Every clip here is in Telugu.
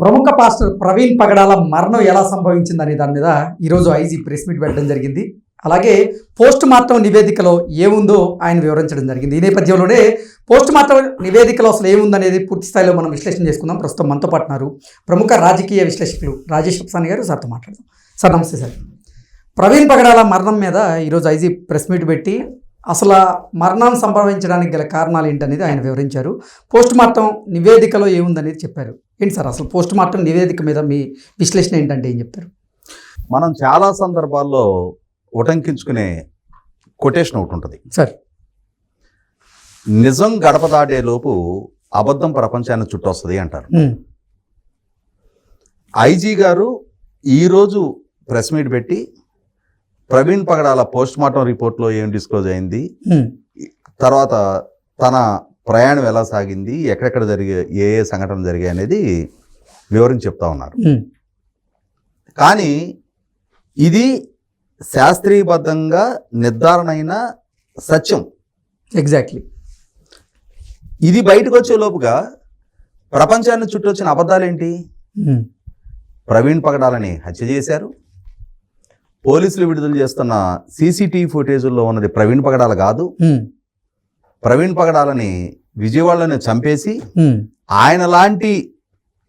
ప్రముఖ పాస్టర్ ప్రవీణ్ పగడాల మరణం ఎలా సంభవించిందనే దాని మీద ఈరోజు ఐజీ ప్రెస్ మీట్ పెట్టడం జరిగింది. అలాగే పోస్ట్ మార్టం నివేదికలో ఏముందో ఆయన వివరించడం జరిగింది. ఈ నేపథ్యంలోనే పోస్ట్ మార్టం నివేదికలో అసలు ఏముందనేది పూర్తి స్థాయిలో మనం విశ్లేషణ చేసుకుందాం. ప్రస్తుతం మనతో పాటున్నారు ప్రముఖ రాజకీయ విశ్లేషకులు రాజేష్ అప్సాని గారు. సార్తో మాట్లాడదాం. సార్ నమస్తే సార్. ప్రవీణ్ పగడాల మరణం మీద ఈరోజు ఐజీ ప్రెస్ మీట్ పెట్టి అసలు ఆ మరణం సంభవించడానికి గల కారణాలు ఏంటనేది ఆయన వివరించారు. పోస్ట్ మార్టం నివేదికలో ఏముందనేది చెప్పారు. ఏంటి సార్ అసలు పోస్ట్ మార్టం నివేదిక మీద మీ విశ్లేషణ ఏంటంటే ఏం చెప్తారు? మనం చాలా సందర్భాల్లో ఉటంకించుకునే కొటేషన్ ఒకటి ఉంటుంది. సార్. నిజం గడప దాటే లోపు అబద్ధం ప్రపంచాన్ని చుట్టొస్తుంది అంటారు. ఐజీ గారు ఈరోజు ప్రెస్ మీట్ పెట్టి ప్రవీణ్ పగడాల పోస్ట్ మార్టం రిపోర్ట్లో ఏం డిస్క్లోజ్ అయింది? తర్వాత తన ప్రయాణం ఎలా సాగింది? ఎక్కడెక్కడ జరిగే ఏ ఏ సంఘటనలు జరిగాయి అనేది వివరించి చెప్తా ఉన్నారు. కానీ ఇది శాస్త్రీయబద్ధంగా నిర్ధారణ అయిన సత్యం. ఎగ్జాక్ట్లీ ఇది బయటకు వచ్చే లోపుగా ప్రపంచాన్ని చుట్టొచ్చిన అబద్ధాలేంటి? ప్రవీణ్ పగడాలని హత్య చేశారు. పోలీసులు విడుదల చేస్తున్న సీసీటీవీ ఫుటేజుల్లో ఉన్నది ప్రవీణ్ పగడాల కాదు. ప్రవీణ్ పగడాలని విజయవాడలోనే చంపేసి ఆయన లాంటి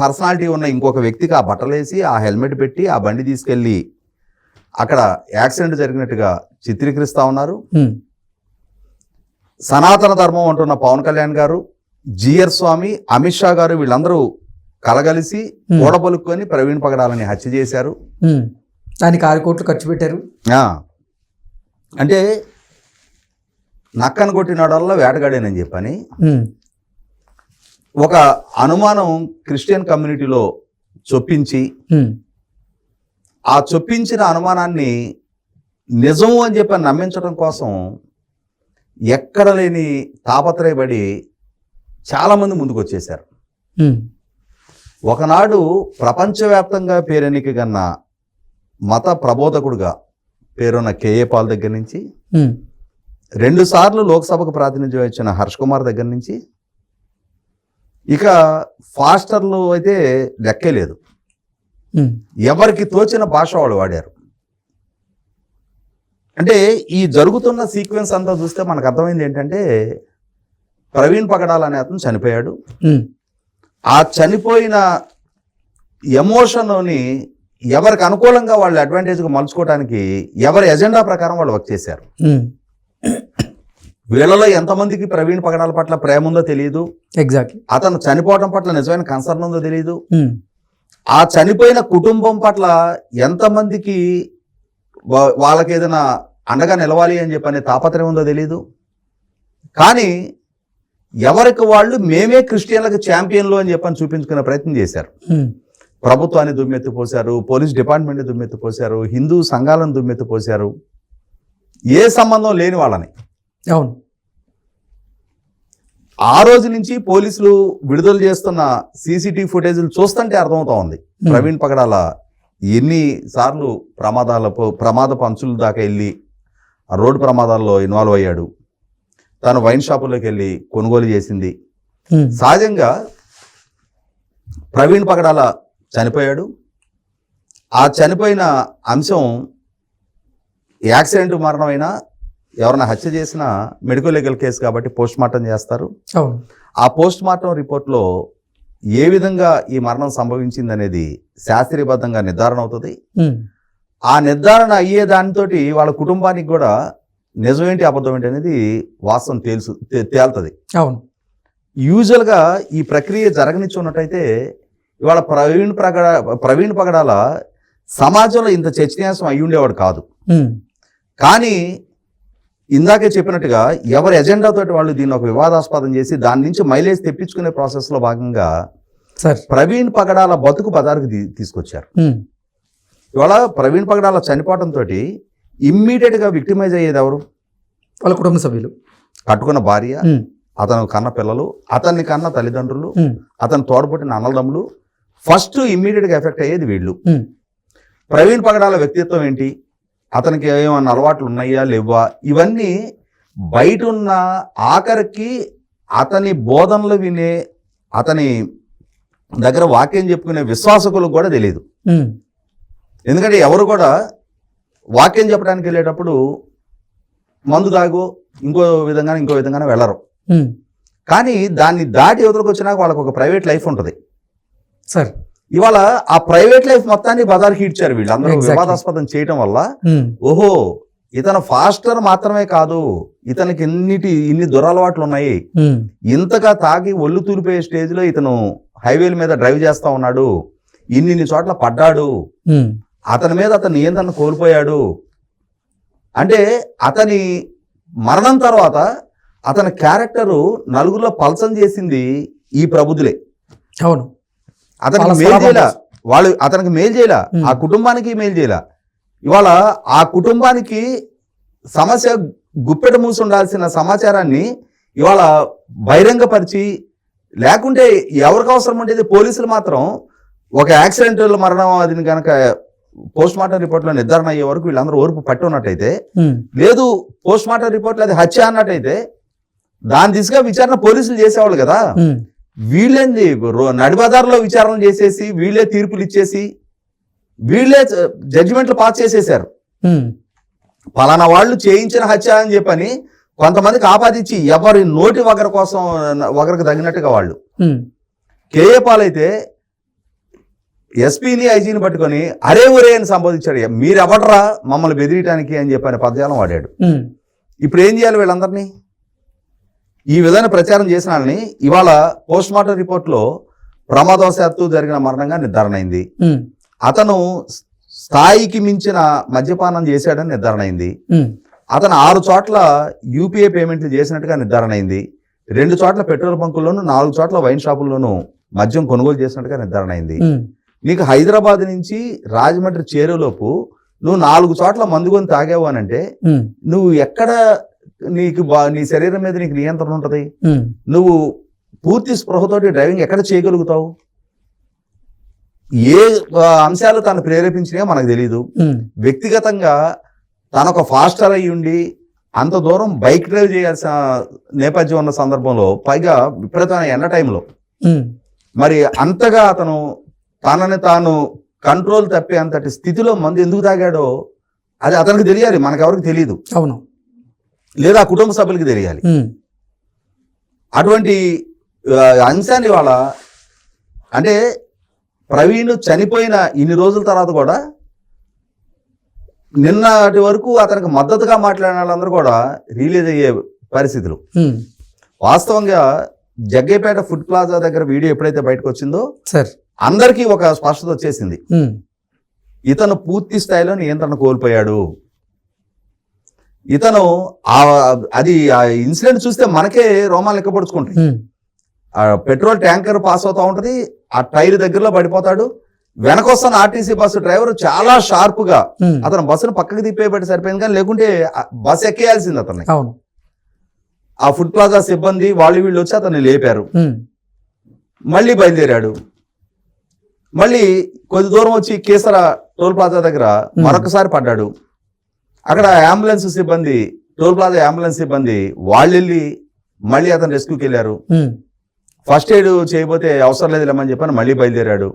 పర్సనాలిటీ ఉన్న ఇంకొక వ్యక్తికి ఆ బట్టలేసి ఆ హెల్మెట్ పెట్టి ఆ బండి తీసుకెళ్ళి అక్కడ యాక్సిడెంట్ జరిగినట్టుగా చిత్రీకరిస్తా ఉన్నారు. సనాతన ధర్మం అంటున్న పవన్ కళ్యాణ్ గారు జిఆర్ స్వామి అమిత్ షా గారు వీళ్ళందరూ కలగలిసి. కూడబలుక్కొని ప్రవీణ్ పగడాలని హత్య చేశారు. దానికి ఆరు కోట్లు ఖర్చు పెట్టారు. అంటే నక్కను కొట్టినాడల్లా వేటగాడేనని చెప్పని ఒక అనుమానం క్రిస్టియన్ కమ్యూనిటీలో చొప్పించి ఆ చొప్పించిన అనుమానాన్ని నిజం అని చెప్పి నమ్మించడం కోసం ఎక్కడ లేని తాపత్రయపడి చాలామంది ముందుకు వచ్చేశారు ఉమ్, ఒకనాడు ప్రపంచవ్యాప్తంగా పేరెన్నికగన్న మత ప్రబోధకుడుగా పేరున్న కేఏ పాల్ దగ్గర నుంచి రెండు సార్లు లోక్సభకు ప్రాతినిధ్యం ఇచ్చిన హర్ష్ కుమార్ దగ్గర నుంచి. ఇక ఫాస్టర్లు అయితే లెక్కే లేదు. ఎవరికి తోచిన భాష వాళ్ళు వాడారు. అంటే ఈ జరుగుతున్న సీక్వెన్స్ అంతా చూస్తే మనకు అర్థమైంది ఏంటంటే ప్రవీణ్ పగడాల్ అనే అతను చనిపోయాడు. ఆ చనిపోయిన ఎమోషన్ని ఎవరికి అనుకూలంగా వాళ్ళు అడ్వాంటేజ్గా మలుచుకోవడానికి ఎవరి ఎజెండా ప్రకారం వాళ్ళు వర్క్ చేశారు. ఉమ్, వీళ్ళలో ఎంతమందికి ప్రవీణ్ పగడాల పట్ల ప్రేమ ఉందో తెలియదు ఎగ్జాక్ట్లీ అతను చనిపోవడం పట్ల నిజమైన కన్సర్న్ ఉందో తెలియదు ఉమ్, ఆ చనిపోయిన కుటుంబం పట్ల ఎంతమందికి వాళ్ళకి ఏదైనా అండగా నిలవాలి అని చెప్పనే తాపత్రయం ఉందో తెలియదు కానీ ఎవరికి వాళ్ళు మేమే క్రిస్టియన్లకు ఛాంపియన్లు అని చెప్పని చూపించుకునే ప్రయత్నం చేశారు. ఉమ్, ప్రభుత్వాన్ని దుమ్మెత్తిపోశారు పోలీస్ డిపార్ట్మెంట్ని దుమ్మెత్తిపోశారు హిందూ సంఘాలను దుమ్మెత్తిపోశారు. ఏ సంబంధం లేని వాళ్ళని. అవును. ఆ రోజు నుంచి పోలీసులు విడుదల చేస్తున్న సీసీటీవీ ఫుటేజీలు చూస్తుంటే అర్థమవుతా ఉంది. ప్రవీణ్ పగడాల ఎన్ని సార్లు ప్రమాదాల ప్రమాద పంచుల దాకా వెళ్ళి రోడ్డు ప్రమాదాల్లో ఇన్వాల్వ్ అయ్యాడు. తను వైన్ షాపులోకి వెళ్ళి కొనుగోలు చేసింది. సహజంగా ప్రవీణ్ పగడాల చనిపోయాడు. ఆ చనిపోయిన అంశం యాక్సిడెంట్ మరణమైనా ఎవరైనా హత్య చేసినా మెడికల్ లీగల్ కేసు కాబట్టి పోస్ట్ మార్టం చేస్తారు. అవును. ఆ పోస్ట్ మార్టం రిపోర్ట్లో ఏ విధంగా ఈ మరణం సంభవించింది అనేది శాస్త్రీయబద్ధంగా నిర్ధారణ అవుతుంది. ఆ నిర్ధారణ అయ్యే దానితో వాళ్ళ కుటుంబానికి కూడా నిజమేంటి అబద్ధం ఏంటి అనేది వాస్తవం తెలుసు తేలుతుంది. అవును. యూజువల్గా ఈ ప్రక్రియ జరగనిచ్చున్నట్టయితే ఇవాళ ప్రవీణ్ ప్రగడ ప్రవీణ్ పగడాల సమాజంలో ఇంత చర్చనీయాసం అయి ఉండేవాడు కాదు. కానీ ఇందాకే చెప్పినట్టుగా ఎవరి ఎజెండాతో వాళ్ళు దీన్ని ఒక వివాదాస్పదం చేసి దాని నుంచి మైలేజ్ తెప్పించుకునే ప్రాసెస్లో భాగంగా ప్రవీణ్ పగడాల బతుకు తీ- తీసుకొచ్చారు. ఇవాళ ప్రవీణ్ పగడాల చనిపోవడంతో ఇమ్మీడియట్గా విక్టిమైజ్ అయ్యేది ఎవరు? వాళ్ళ కుటుంబ సభ్యులు. కట్టుకున్న భార్య అతను కన్న పిల్లలు అతన్ని కన్న తల్లిదండ్రులు అతను తోడబుట్టిన అన్నదమ్ములు ఫస్ట్ ఇమ్మీడియట్గా ఎఫెక్ట్ అయ్యేది వీళ్ళు. ప్రవీణ్ పగడాల వ్యక్తిత్వం ఏంటి? అతనికి ఏమైనా అలవాట్లు ఉన్నాయా లేవా? ఇవన్నీ బయట ఉన్న ఆఖరికి అతని బోధనలు వినే అతని దగ్గర వాక్యం చెప్పుకునే విశ్వాసకులకు కూడా తెలియదు ఎందుకంటే ఎవరు కూడా వాక్యం చెప్పడానికి వెళ్ళేటప్పుడు మందు తాగు ఇంకో విధంగా ఇంకో విధంగానే వెళ్ళరు. కానీ దాన్ని దాటి ఎదురుకు వచ్చినాక వాళ్ళకి ఒక ప్రైవేట్ లైఫ్ ఉంటుంది. సార్. ఇవాళ ఆ ప్రైవేట్ లైఫ్ మొత్తాన్ని బజార్కి ఇడ్చారు వీళ్ళు. అందరూ. వివాదాస్పదం చేయటం వల్ల ఓహో ఇతను ఫాస్టర్ మాత్రమే కాదు ఇతనికి ఇన్నిటి ఇన్ని దురలవాట్లు ఉన్నాయి. ఇంతగా తాగి ఒళ్ళు తూలిపోయే స్టేజ్లో ఇతను హైవేల మీద డ్రైవ్ చేస్తా ఉన్నాడు. ఇన్ని చోట్ల పడ్డాడు. అతని మీద అతను నియంత్రణ కోల్పోయాడు. అంటే అతని మరణం తర్వాత అతని క్యారెక్టరు నలుగురిలో పల్సం చేసింది ఈ ప్రబుద్ధులే అవును. అతనికి స్వభావం చేయలా. వాళ్ళు అతనికి మేలు చేయలా. ఆ కుటుంబానికి మేలు చేయలా. ఇవాళ ఆ కుటుంబానికి సమస్య గుప్పెట మూసి ఉండాల్సిన సమాచారాన్ని ఇవాళ బహిరంగపరిచి లేకుంటే ఎవరికి అవసరం ఉండేది పోలీసులు మాత్రం ఒక యాక్సిడెంట్ మరణం అది కనుక పోస్ట్ మార్టం రిపోర్ట్లో నిర్ధారణ అయ్యే వరకు వీళ్ళందరూ ఓర్పు పట్టి ఉన్నట్టయితే లేదు పోస్ట్ మార్టం రిపోర్ట్లో అది హత్య అన్నట్టయితే దాని దిశగా విచారణ పోలీసులు చేసేవాళ్ళు కదా. వీళ్ళేంది? నడిబజార్లో విచారణ చేసేసి వీళ్ళే తీర్పులు ఇచ్చేసి వీళ్ళే జడ్జిమెంట్లు పాస్ చేసేసారు పలానా వాళ్ళు చేయించిన హత్య అని చెప్పని కొంతమందికి ఆపాదించి ఎవరి నోటి ఒకరి కోసం ఒకరికి తగినట్టుగా వాళ్ళు. కేఏ పాల్ అయితే ఎస్పీని ఐజీని పట్టుకొని అరే ఒరే అని సంబోధించాడు. మీరెవడరా? మమ్మల్ని బెదిరియటానికి అని చెప్పని పదజాలం వాడాడు. ఇప్పుడు ఏం చేయాలి వీళ్ళందరినీ? ఈ విధంగా ప్రచారం చేసిన వాళ్ళని ఇవాళ పోస్ట్ మార్టం రిపోర్ట్లో ప్రమాదవశాత్తు జరిగిన మరణంగా నిర్ధారణ అయింది. అతను స్థాయికి మించిన మద్యపానం చేశాడని నిర్ధారణ అయింది. అతను ఆరు చోట్ల యూపీఐ పేమెంట్లు చేసినట్టుగా నిర్ధారణ అయింది. రెండు చోట్ల పెట్రోల్ బంకుల్లోనూ నాలుగు చోట్ల వైన్ షాపుల్లోనూ మద్యం కొనుగోలు చేసినట్టుగా నిర్ధారణ అయింది. నీకు హైదరాబాద్ నుంచి రాజమండ్రి చేరులోపు నువ్వు నాలుగు చోట్ల మందు కొని తాగావు అని అంటే నువ్వు ఎక్కడ నీకు బా నీ శరీరం మీద నీకు నియంత్రణ ఉంటుంది. నువ్వు పూర్తి స్పృహతోటి డ్రైవింగ్ ఎక్కడ చేయగలుగుతావు? ఏ అంశాలు తను ప్రేరేపించినాయో మనకు తెలియదు వ్యక్తిగతంగా తనొక ఫాస్టర్ అయి ఉండి అంత దూరం బైక్ డ్రైవ్ చేయాల్సిన నేపథ్యం ఉన్న సందర్భంలో పైగా విపరీతమైన ఎండ టైంలో మరి అంతగా అతను తనని తాను కంట్రోల్ తప్పే అంతటి స్థితిలో మందు ఎందుకు తాగాడో అది అతనికి తెలియాలి మనకెవరికి తెలియదు అవును. లేదా కుటుంబ సభ్యులకి తెలియాలి. అటువంటి అంశాన్ని వాళ్ళ అంటే ప్రవీణ్ చనిపోయిన ఇన్ని రోజుల తర్వాత కూడా నిన్నటి వరకు అతనికి మద్దతుగా మాట్లాడిన వాళ్ళందరూ కూడా రిలీజ్ అయ్యే పరిస్థితులు. వాస్తవంగా జగ్గేపేట ఫుడ్ ప్లాజా దగ్గర వీడియో ఎప్పుడైతే బయటకు వచ్చిందో సార్. అందరికీ ఒక స్పష్టత వచ్చేసింది. ఇతను పూర్తి స్థాయిలో నియంత్రణ కోల్పోయాడు. ఇతను ఆ అది ఆ ఇన్సిడెంట్ చూస్తే మనకే రోమాలు లెక్కపడుచుకుంటాయి. పెట్రోల్ ట్యాంకర్ పాస్ అవుతా ఉంటది ఆ టైర్ దగ్గరలో పడిపోతాడు. వెనకొస్తున్న ఆర్టీసీ బస్సు డ్రైవర్ చాలా షార్ప్గా అతను బస్సును పక్కకి తిప్పేయబట్టి సరిపోయింది కానీ లేకుంటే బస్సు ఎక్కేయాల్సింది అతన్ని. ఆ ఫుడ్ ప్లాజా సిబ్బంది వాళ్ళు వీళ్ళు వచ్చి అతన్ని లేపారు. మళ్ళీ బయలుదేరాడు. మళ్ళీ కొద్ది దూరం వచ్చి కేసర టోల్ ప్లాజా దగ్గర మరొకసారి పడ్డాడు. అక్కడ అంబులెన్స్ సిబ్బంది టోల్ ప్లాజా అంబులెన్స్ సిబ్బంది వాళ్ళు వెళ్ళి మళ్ళీ అతను రెస్క్యూకి వెళ్ళారు. ఫస్ట్ ఎయిడ్ చేయబోతే అవసరం లేదు లేమని చెప్పని మళ్ళీ బయలుదేరాడు.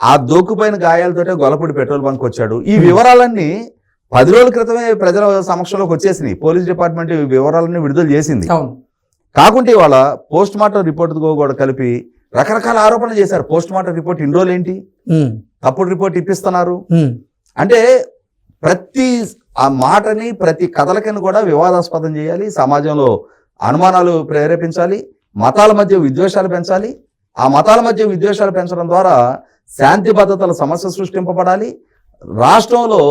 ఆ దోక్కుపోయిన గాయాలతోటే గొల్లపూడి పెట్రోల్ బంక్ వచ్చాడు. ఈ వివరాలన్నీ పది రోజుల క్రితమే ప్రజల సమక్షంలోకి వచ్చేసినాయి. పోలీస్ డిపార్ట్మెంట్ ఈ వివరాలన్నీ విడుదల చేసింది. కాకుంటే ఇవాళ పోస్ట్ మార్టం రిపోర్ట్ కూడా కలిపి రకరకాల ఆరోపణలు చేశారు. పోస్ట్ మార్టం రిపోర్ట్ ఇన్ని రోజులు ఏంటి? తప్పుడు రిపోర్ట్ ఇప్పిస్తున్నారు. అంటే ప్రతి ఆ మాటని ప్రతి కథలకని కూడా వివాదాస్పదం చేయాలి సమాజంలో అనుమానాలు ప్రేరేపించాలి మతాల మధ్య విద్వేషాలు పెంచాలి. ఆ మతాల మధ్య విద్వేషాలు పెంచడం ద్వారా శాంతి భద్రతల సమస్య సృష్టింపబడాలి. రాష్ట్రంలో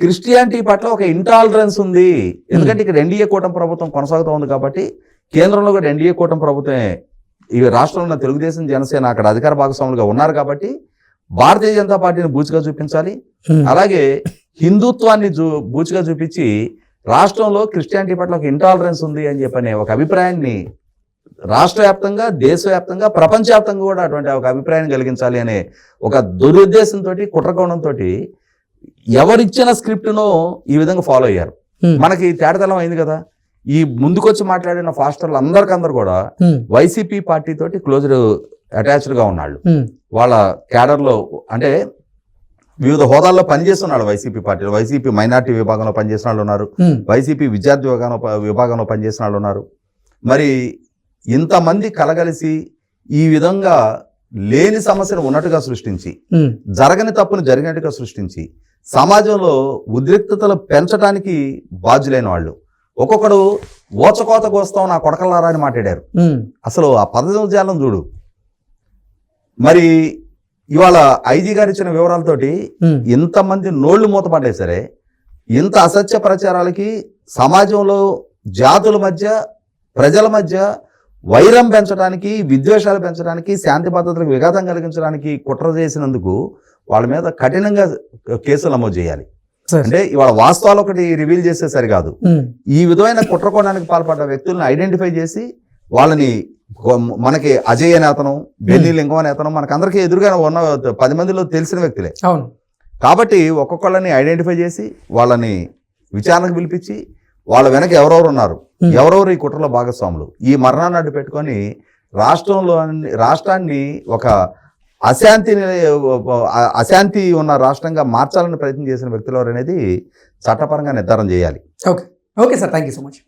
క్రిస్టియానిటీ పట్ల ఒక ఇంటాలరెన్స్ ఉంది. ఎందుకంటే ఇక్కడ ఎన్డీఏ కూటమి ప్రభుత్వం కొనసాగుతూ ఉంది కాబట్టి కేంద్రంలో కూడా ఎన్డీఏ కూటమి ప్రభుత్వమే ఈ రాష్ట్రంలో ఉన్న తెలుగుదేశం జనసేన అక్కడ అధికార భాగస్వాములుగా ఉన్నారు కాబట్టి భారతీయ జనతా పార్టీని బూచిగా చూపించాలి. అలాగే హిందుత్వాన్ని చూ బూచిగా చూపించి రాష్ట్రంలో క్రిస్టియానిటీ పట్ల ఒక ఇంటాలరెన్స్ ఉంది అని చెప్పనే ఒక అభిప్రాయాన్ని రాష్ట్ర వ్యాప్తంగా దేశవ్యాప్తంగా ప్రపంచవ్యాప్తంగా కూడా అటువంటి ఒక అభిప్రాయాన్ని కలిగించాలి అనే ఒక దురుద్దేశంతో కుట్రకోణంతో ఎవరిచ్చిన స్క్రిప్ట్ను ఈ విధంగా ఫాలో అయ్యారు. మనకి తేటతలం అయింది కదా. ఈ ముందుకొచ్చి మాట్లాడిన ఫాస్టర్లు అందరికందరు కూడా వైసీపీ పార్టీ తోటి క్లోజ్డ్ అటాచ్డ్గా ఉన్నాళ్ళు. వాళ్ళ క్యాడర్లో అంటే వివిధ హోదాల్లో పనిచేస్తున్నాడు వైసీపీ పార్టీలో. వైసీపీ మైనార్టీ విభాగంలో పనిచేసిన వాళ్ళు ఉన్నారు వైసీపీ విద్యార్థి విభాగంలో విభాగంలో పనిచేసిన వాళ్ళు ఉన్నారు. మరి ఇంతమంది కలగలిసి ఈ విధంగా లేని సమస్యను ఉన్నట్టుగా సృష్టించి జరగని తప్పును జరిగినట్టుగా సృష్టించి సమాజంలో ఉద్రిక్తతలు పెంచడానికి బాధ్యులైన వాళ్ళు. ఒక్కొక్కడు ఓచకోత కోస్తాం నా కొడకల్లారా అని మాట్లాడారు. అసలు ఆ పదజాలం చూడు. మరి ఇవాళ ఐజీ గారు ఇచ్చిన వివరాలతోటి ఇంతమంది నోళ్ళు మూతపడ్డాయి సరే. ఇంత అసత్య ప్రచారాలకి సమాజంలో జాతుల మధ్య ప్రజల మధ్య వైరం పెంచడానికి విద్వేషాలు పెంచడానికి శాంతి భద్రతలకు విఘాతం కలిగించడానికి కుట్ర చేసినందుకు వాళ్ళ మీద కఠినంగా కేసులు నమోదు చేయాలి. అంటే ఇవాళ వాస్తవాలు ఒకటి రివీల్ చేస్తే సరికాదు. ఈ విధమైన కుట్రకోణానికి పాల్పడ్డ వ్యక్తులను ఐడెంటిఫై చేసి వాళ్ళని మనకి అజయ్ అనే అతను బెన్నీ లింగం అనే అతను మనకందరికీ ఎదురుగా ఉన్న పది మందిలో తెలిసిన వ్యక్తులే. అవును. కాబట్టి ఒక్కొక్కళ్ళని ఐడెంటిఫై చేసి వాళ్ళని విచారణకు పిలిపించి వాళ్ళ వెనక ఎవరెవరు ఉన్నారు. ఎవరెవరు ఈ కుట్రలో భాగస్వాములు ఈ మరణాన్ని అడ్డు పెట్టుకొని రాష్ట్రంలో రాష్ట్రాన్ని ఒక అశాంతి అశాంతి ఉన్న రాష్ట్రంగా మార్చాలని ప్రయత్నం చేసిన వ్యక్తులు ఎవరు అనేది చట్టపరంగా నిర్ధారణ చేయాలి. Okay. Okay sir. Thank you so much.